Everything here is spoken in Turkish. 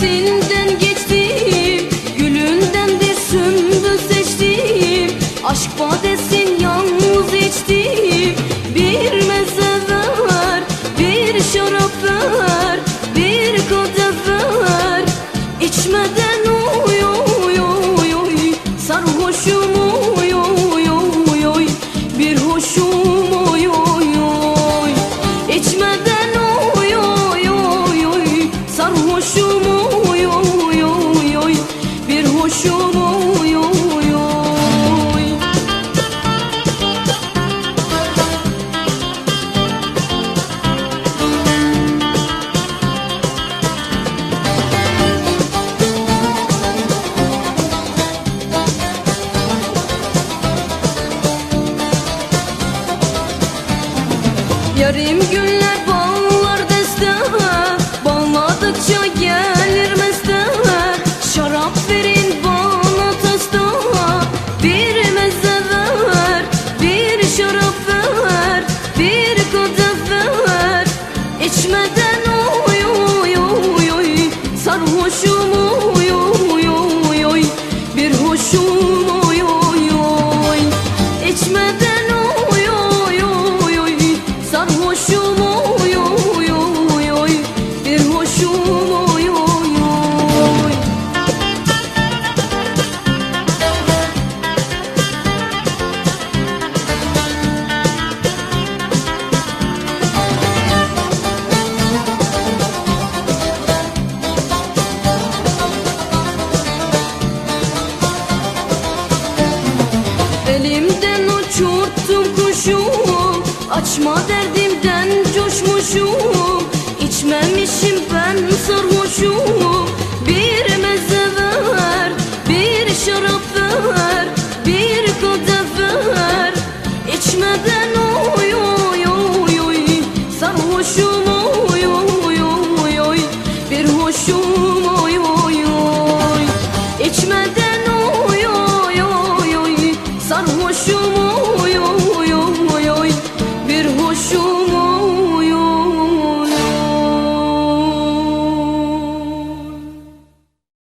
Sesinden geçtim Gülünden de sümbül seçtim Aşk badesin yalnız içtim Bir meze ver Bir şarap ver Bir kadeh ver İçmeden oy oy oy oy Sarhoşum oy oy oy Bir hoşum Yarim günler var uçurttum kuşum Açma derdimden coşmuşum. İçmemişim ben sarhoşum. sarhoşum uyum.